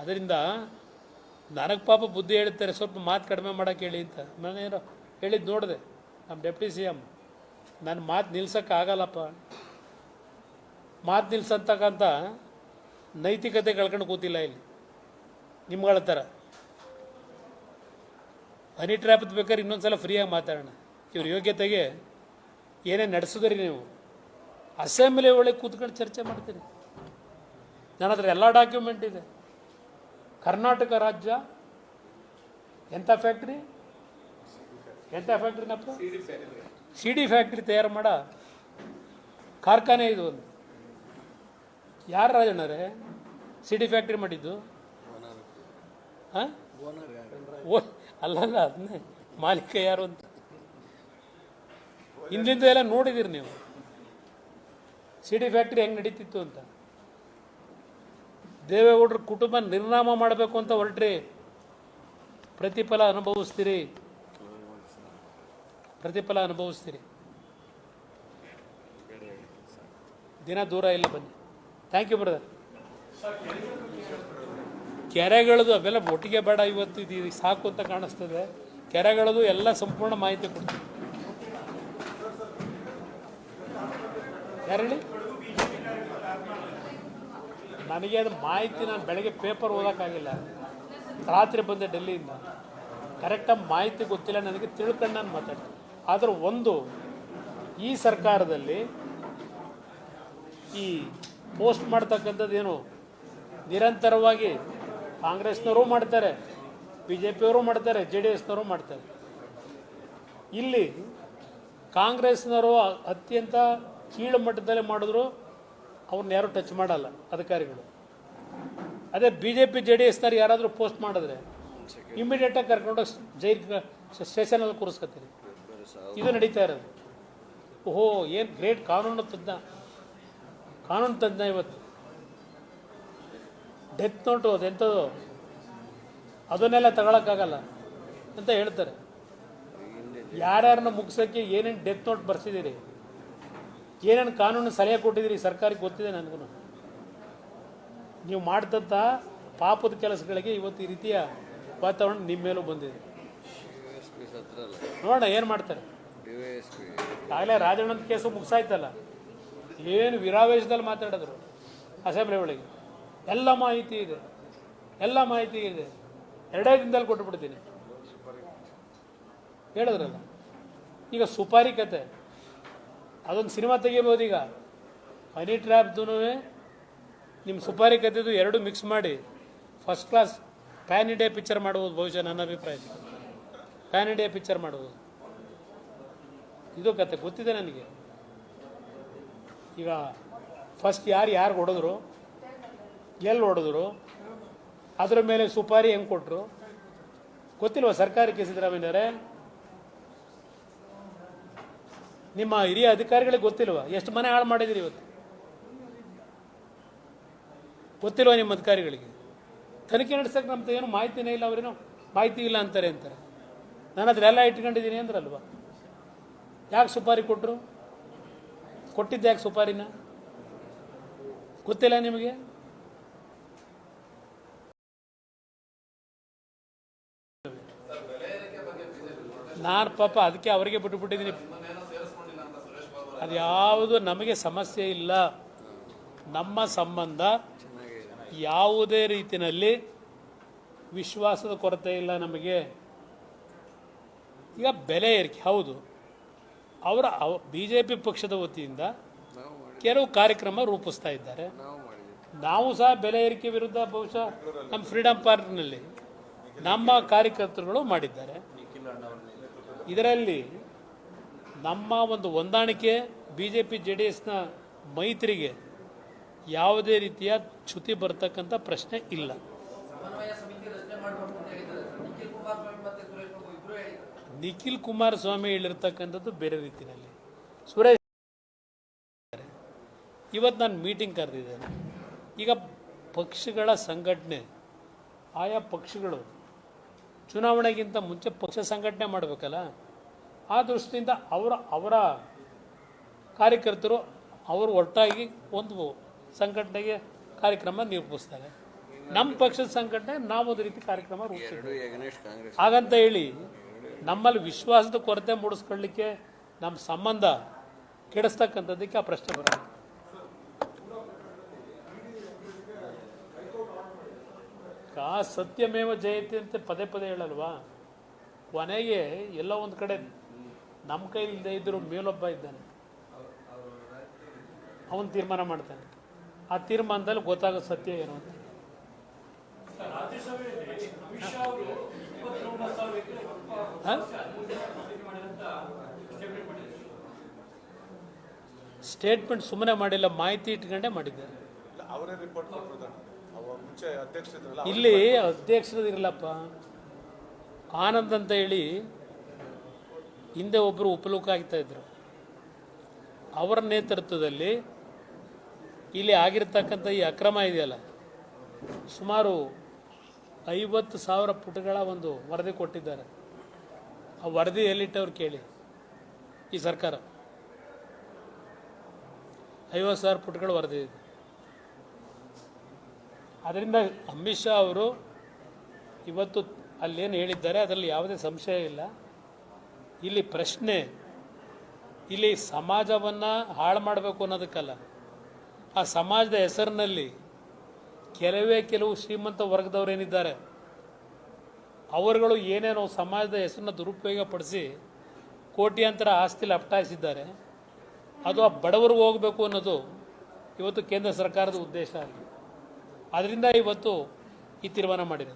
ಅದರಿಂದ ನನಗೆ ಪಾಪ ಬುದ್ಧಿ ಹೇಳ್ತಾರೆ ಸ್ವಲ್ಪ ಮಾತು ಕಡಿಮೆ ಮಾಡೋಕೆ ಹೇಳಿ ಅಂತ. ನಾನೇನೋ ಹೇಳಿದ್ದು ನೋಡಿದೆ ನಮ್ಮ ಡೆಪ್ಟಿ ಸಿ ಎಂ ನನ್ನ ಮಾತು ನಿಲ್ಸೋಕ್ಕಾಗಲ್ಲಪ್ಪ ಮಾತು ನಿಲ್ಸಂತಕ್ಕಂಥ ನೈತಿಕತೆ ಕಳ್ಕೊಂಡು ಕೂತಿಲ್ಲ ಇಲ್ಲಿ, ನಿಮ್ಗಳ ಥರ ಹನಿ ಟ್ರ್ಯಾಪ್ ಬೇಕಾದ್ರೆ ಇನ್ನೊಂದು ಸಲ ಫ್ರೀಯಾಗಿ ಮಾತಾಡೋಣ. ಇವ್ರ ಯೋಗ್ಯತೆಗೆ ಏನೇ ನಡೆಸಿದ್ರಿ ನೀವು? ಅಸೆಂಬ್ಲಿ ಒಳಗೆ ಕೂತ್ಕೊಂಡು ಚರ್ಚೆ ಮಾಡ್ತೀರಿ. ನನ್ನ ಹತ್ರ ಎಲ್ಲ ಡಾಕ್ಯುಮೆಂಟ್ ಇದೆ. ಕರ್ನಾಟಕ ರಾಜ್ಯ ಎಂಥ ಫ್ಯಾಕ್ಟ್ರಿ ಎಂಥ ಫ್ಯಾಕ್ಟ್ರಿನಪ್ಪ ಸಿ ಡಿ ಫ್ಯಾಕ್ಟ್ರಿ ತಯಾರು ಮಾಡ. ಕಾರ್ಖಾನೆ ಇದು ಒಂದು. ಯಾರು ರಾಜಣ್ಣರೇ ಸಿ ಡಿ ಫ್ಯಾಕ್ಟ್ರಿ ಮಾಡಿದ್ದು? ಹಾಂ? ಓ, ಅಲ್ಲಲ್ಲ, ಅದನ್ನೇ. ಮಾಲೀಕ ಯಾರು ಅಂತ. ಹಿಂದಿಂದ ಎಲ್ಲ ನೋಡಿದ್ದೀರಿ ನೀವು. ಸಿ ಡಿ ಫ್ಯಾಕ್ಟ್ರಿ ಹೆಂಗೆ ನಡೀತಿತ್ತು ಅಂತ. ದೇವೇಗೌಡರ ಕುಟುಂಬ ನಿರ್ನಾಮ ಮಾಡಬೇಕು ಅಂತ ಹೊರಟ್ರಿ. ಪ್ರತಿಫಲ ಅನುಭವಿಸ್ತೀರಿ. ಪ್ರತಿಫಲ ಅನುಭವಿಸ್ತೀರಿ. ದಿನ ದೂರ ಇಲ್ಲ ಬನ್ನಿ. ಥ್ಯಾಂಕ್ ಯು ಬ್ರದರ್ ಕೆರೆಗಳದು ಅವೆಲ್ಲ ಒಟ್ಟಿಗೆ ಬೇಡ ಇವತ್ತು, ಇದು ಸಾಕು ಅಂತ ಕಾಣಿಸ್ತದೆ. ಕೆರೆಗಳದು ಎಲ್ಲ ಸಂಪೂರ್ಣ ಮಾಹಿತಿ ಕೊಡ್ತೀವಿ ಯಾರು ಹೇಳಿ? ನನಗೆ ಅದು ಮಾಹಿತಿ ನಾನು ಬೆಳಗ್ಗೆ ಪೇಪರ್ ಓದೋಕ್ಕಾಗಿಲ್ಲ. ರಾತ್ರಿ ಬಂದೆ ಡೆಲ್ಲಿಯಿಂದ. ಕರೆಕ್ಟಾಗಿ ಮಾಹಿತಿ ಗೊತ್ತಿಲ್ಲ, ನನಗೆ ತಿಳ್ಕೊಂಡು ನಾನು ಮಾತಾಡ್ತೀನಿ ಆದರೂ ಒಂದು, ಈ ಸರ್ಕಾರದಲ್ಲಿ ಈ ಪೋಸ್ಟ್ ಮಾಡ್ತಕ್ಕಂಥದ್ದು ಏನು? ನಿರಂತರವಾಗಿ ಕಾಂಗ್ರೆಸ್ನವರು ಮಾಡ್ತಾರೆ ಬಿ ಜೆ ಪಿಯವರು ಮಾಡ್ತಾರೆ, ಜೆ ಡಿ ಎಸ್ನವರು ಮಾಡ್ತಾರೆ. ಇಲ್ಲಿ ಕಾಂಗ್ರೆಸ್ನವರು ಅತ್ಯಂತ ಕೀಳು ಮಟ್ಟದಲ್ಲಿ ಮಾಡಿದ್ರು ಅವ್ರನ್ನ ಯಾರು ಟಚ್ ಮಾಡಲ್ಲ, ಅಧಿಕಾರಿಗಳು. ಅದೇ B J P J D ಎಸ್ನವ್ರು ಯಾರಾದರೂ ಪೋಸ್ಟ್ ಮಾಡಿದ್ರೆ ಇಮಿಡಿಯೇಟಾಗಿ ಕರ್ಕೊಂಡು ಜೈಲ್ ಸ್ಟೇಷನಲ್ಲಿ ಕೂರಿಸ್ಕೊತೀರಿ. ಇದು ನಡೀತಾ ಇರೋದು. ಓಹೋ, ಏನು ಗ್ರೇಟ್ ಕಾನೂನು ತಜ್ಞ ಕಾನೂನು ತಜ್ಞ ಇವತ್ತು. ಡೆತ್ ನೋಟು ಅದೆಂಥದ್ದು ಅದನ್ನೆಲ್ಲ ತಗೊಳಕ್ಕಾಗಲ್ಲ ಅಂತ ಹೇಳ್ತಾರೆ. ಯಾರ್ಯಾರನ್ನ ಮುಗಿಸೋಕ್ಕೆ ಏನೇನು ಡೆತ್ ನೋಟ್ ಬರ್ಸಿದ್ದೀರಿ? ಏನೇನು ಕಾನೂನು ಸಲಹೆ ಕೊಟ್ಟಿದ್ದೀರಿ ಸರ್ಕಾರಕ್ಕೆ ಗೊತ್ತಿದೆ ನನಗೂ ನೀವು ಮಾಡ್ತಂಥ ಪಾಪದ ಕೆಲಸಗಳಿಗೆ ಇವತ್ತು ಈ ರೀತಿಯ ವಾತಾವರಣ ನಿಮ್ಮ ಮೇಲೂ ಬಂದಿದೆ. ನೋಡೋಣ ಏನು ಮಾಡ್ತಾರೆ. ಆಗಲೇ ರಾಜಣ್ಣನ ಕೇಸು ಮುಗಿಸಾಯ್ತಲ್ಲ. ಏನು ವಿರಾವೇಶದಲ್ಲಿ ಮಾತಾಡಿದ್ರು ಅಸೆಂಬ್ಲಿ ಒಳಗೆ. ಎಲ್ಲ ಮಾಹಿತಿ ಇದೆ. ಎಲ್ಲ ಮಾಹಿತಿ ಇದೆ. ಎರಡೇ ದಿನದಲ್ಲಿ ಕೊಟ್ಟುಬಿಡ್ತೀನಿ ಹೇಳಿದ್ರಲ್ಲ. ಈಗ ಸುಪಾರಿ ಕತೆ. ಅದೊಂದು ಸಿನಿಮಾ ತೆಗಿಬೋದು ಈಗ. ಹನಿ ಟ್ರ್ಯಾಪ್ದು ನಿಮ್ಮ ಸುಪಾರಿ ಕತೆದು ಎರಡು ಮಿಕ್ಸ್ ಮಾಡಿ first class pan India picture ಮಾಡ್ಬೋದು ಬಹುಶಃ ನನ್ನ ಅಭಿಪ್ರಾಯ. ಪ್ಯಾನ್ ಇಂಡಿಯಾ ಪಿಕ್ಚರ್ ಮಾಡ್ಬೋದು. ಇದು ಕತೆ ಗೊತ್ತಿದೆ ನನಗೆ. ಈಗ ಫಸ್ಟ್ ಯಾರು ಯಾರು ಹೊಡೆದ್ರು ಎಲ್ಲಿ ಹೊಡೆದ್ರು, ಅದರ ಮೇಲೆ ಸುಪಾರಿ ಹೆಂಗೆ ಕೊಟ್ಟರು ಗೊತ್ತಿಲ್ವ ಸರ್ಕಾರಕ್ಕೆ ಸಿದ್ದರಾಮಯ್ಯರೇ ನಿಮ್ಮ ಹಿರಿಯ ಅಧಿಕಾರಿಗಳಿಗೆ ಗೊತ್ತಿಲ್ವಾ? ಎಷ್ಟು ಮನೆ ಹಾಳು ಮಾಡಿದಿರಿ ಇವತ್ತು? ಗೊತ್ತಿಲ್ವಾ ನಿಮ್ಮ ಅಧಿಕಾರಿಗಳಿಗೆ? ತನಿಖೆ ನಡೆಸಕ್ಕೆ ನಮ್ದು ಏನು ಮಾಹಿತಿನೇ ಇಲ್ಲ ಅವರೇನು, ಮಾಹಿತಿ ಇಲ್ಲ ಅಂತಾರೆ ಅಂತಾರೆ. ನಾನು ಅದನ್ನೆಲ್ಲ ಇಟ್ಕೊಂಡಿದ್ದೀನಿ ಅಂದ್ರಲ್ವ? ಯಾಕೆ ಸುಪಾರಿ ಕೊಟ್ಟರು ಕೊಟ್ಟಿದ್ದೆ ಯಾಕೆ ಸುಪಾರಿನ? ಗೊತ್ತಿಲ್ಲ ನಿಮಗೆ? ನಾನು ಪಾಪ ಅದಕ್ಕೆ ಅವರಿಗೆ ಬಿಟ್ಟುಬಿಟ್ಟಿದ್ದೀನಿ ಅದು ಯಾವುದು ನಮಗೆ ಸಮಸ್ಯೆ ಇಲ್ಲ, ನಮ್ಮ ಸಂಬಂಧ ಯಾವುದೇ ರೀತಿಯಲ್ಲಿ ವಿಶ್ವಾಸದ ಕೊರತೆ ಇಲ್ಲ ನಮಗೆ. ಈಗ ಬೆಲೆ ಏರಿಕೆ, ಹೌದು. ಅವರ ಬಿ ಜೆ ಪಿ ಪಕ್ಷದ ವತಿಯಿಂದ ಕೆಲವು ಕಾರ್ಯಕ್ರಮ ರೂಪಿಸ್ತಾ ಇದ್ದಾರೆ. ನಾವು ಸಹ ಬೆಲೆ ಏರಿಕೆ ವಿರುದ್ಧ ಬಹುಶಃ ನಮ್ಮ ಫ್ರೀಡಮ್ ಪಾರ್ಕ್ನಲ್ಲಿ ನಮ್ಮ ಕಾರ್ಯಕರ್ತರುಗಳು ಮಾಡಿದ್ದಾರೆ. ಇದರಲ್ಲಿ ನಮ್ಮ ಒಂದು ಹೊಂದಾಣಿಕೆ B J P J D ಎಸ್ನ ಮೈತ್ರಿಗೆ ಯಾವುದೇ ರೀತಿಯ ಚ್ಯುತಿ ಬರ್ತಕ್ಕಂಥ ಪ್ರಶ್ನೆ ಇಲ್ಲ. ನಿಖಿಲ್ ಕುಮಾರಸ್ವಾಮಿ ಹೇಳಿರ್ತಕ್ಕಂಥದ್ದು ಬೇರೆ ರೀತಿಯಲ್ಲಿ. ಸುರೇಶ್ ಇವತ್ತು ನಾನು ಮೀಟಿಂಗ್ ಕರೆದಿದ್ದೇನೆ. ಈಗ ಪಕ್ಷಗಳ ಸಂಘಟನೆ, ಆಯಾ ಪಕ್ಷಗಳು ಚುನಾವಣೆಗಿಂತ ಮುಂಚೆ ಪಕ್ಷ ಸಂಘಟನೆ ಮಾಡಬೇಕಲ್ಲ? ಆ ದೃಷ್ಟಿಯಿಂದ ಅವರ ಅವರ ಕಾರ್ಯಕರ್ತರು ಅವರು ಒಟ್ಟಾಗಿ ಒಂದು ಸಂಘಟನೆಗೆ ಕಾರ್ಯಕ್ರಮ ನಿರೂಪಿಸ್ತಾರೆ. ನಮ್ಮ ಪಕ್ಷದ ಸಂಘಟನೆ ನಾವೊಂದು ರೀತಿ ಕಾರ್ಯಕ್ರಮ ಕಾಂಗ್ರೆಸ್. ಹಾಗಂತ ಹೇಳಿ ನಮ್ಮಲ್ಲಿ ವಿಶ್ವಾಸದ ಕೊರತೆ ಮೂಡಿಸ್ಕೊಳ್ಳಿಕ್ಕೆ ನಮ್ಮ ಸಂಬಂಧ ಕೆಡಿಸ್ತಕ್ಕಂಥದ್ದಕ್ಕೆ ಆ ಪ್ರಶ್ನೆ ಬರ ಆ ಸತ್ಯಮೇವ ಜಯತೆ ಅಂತ ಪದೇ ಪದೇ ಹೇಳಲ್ವಾ? ಕೊನೆಗೆ ಎಲ್ಲ ಒಂದು ಕಡೆ ನಮ್ಮ ಕೈಲಿಲ್ಲದೆ ಇದ್ದರೂ ಮೇಲೊಬ್ಬ ಇದ್ದಾನೆ. ಅವನು ತೀರ್ಮಾನ ಮಾಡ್ತಾನೆ. ಆ ತೀರ್ಮಾನದಲ್ಲಿ ಗೊತ್ತಾಗೋ ಸತ್ಯ ಏನು ಅಂತ? ಸ್ಟೇಟ್ಮೆಂಟ್ ಸುಮ್ಮನೆ ಮಾಡಿಲ್ಲ ಮಾಹಿತಿ ಇಟ್ಕೊಂಡೆ ಮಾಡಿದ್ದಾರೆ. ಇಲ್ಲ, ರಿಪೋರ್ಟ್ ಕೊಟ್ಟಿದ್ದಾರೆ ಅವ ಮುಂಚೆ ಅಧ್ಯಕ್ಷರಿದ್ರಲ್ಲ ಇಲ್ಲಿ ಅಧ್ಯಕ್ಷರದ್ದು ಇರಲಪ್ಪ ಆನಂದ್ ಅಂತ ಹೇಳಿ ಹಿಂದೆ ಒಬ್ಬರು ಉಪಲೋಕ ಆಗ್ತಾ ಇದ್ದರು ಅವರ ನೇತೃತ್ವದಲ್ಲಿ ಇಲ್ಲಿ ಆಗಿರ್ತಕ್ಕಂಥ ಈ ಅಕ್ರಮ ಇದೆಯಲ್ಲ, ಸುಮಾರು ಐವತ್ತು ಸಾವಿರ ಪುಟಗಳ ಒಂದು ವರದಿ ಕೊಟ್ಟಿದ್ದಾರೆ. ಆ ವರದಿ ಎಲ್ಲಿಟ್ಟವ್ರು ಕೇಳಿ? ಈ ಸರ್ಕಾರ. ಐವತ್ತು ಸಾವಿರ ಪುಟಗಳ ವರದಿ ಇದೆ. ಅದರಿಂದ ಅಮಿತ್ ಶಾ ಅವರು ಇವತ್ತು ಅಲ್ಲೇನು ಹೇಳಿದ್ದಾರೆ, ಅದರಲ್ಲಿ ಯಾವುದೇ ಸಂಶಯ ಇಲ್ಲ. ಇಲ್ಲಿ ಪ್ರಶ್ನೆ, ಇಲ್ಲಿ ಸಮಾಜವನ್ನು ಹಾಳು ಮಾಡಬೇಕು ಅನ್ನೋದಕ್ಕಲ್ಲ. ಆ ಸಮಾಜದ ಹೆಸರಿನಲ್ಲಿ ಕೆಲವೇ ಕೆಲವು ಶ್ರೀಮಂತ ವರ್ಗದವರೇನಿದ್ದಾರೆ ಅವರುಗಳು ಏನೇನೋ ಸಮಾಜದ ಹೆಸರನ್ನ ದುರುಪಯೋಗ ಪಡಿಸಿ ಕೋಟ್ಯಾಂತರ ಆಸ್ತಿ ಲಪ್ಟಾಯಿಸಿದ್ದಾರೆ. ಅದು ಆ ಬಡವರಿಗೆ ಹೋಗಬೇಕು ಅನ್ನೋದು ಇವತ್ತು ಕೇಂದ್ರ ಸರ್ಕಾರದ ಉದ್ದೇಶ ಆಗಿದೆ. ಅದರಿಂದ ಇವತ್ತು ಈ ತೀರ್ಮಾನ ಮಾಡಿದೆ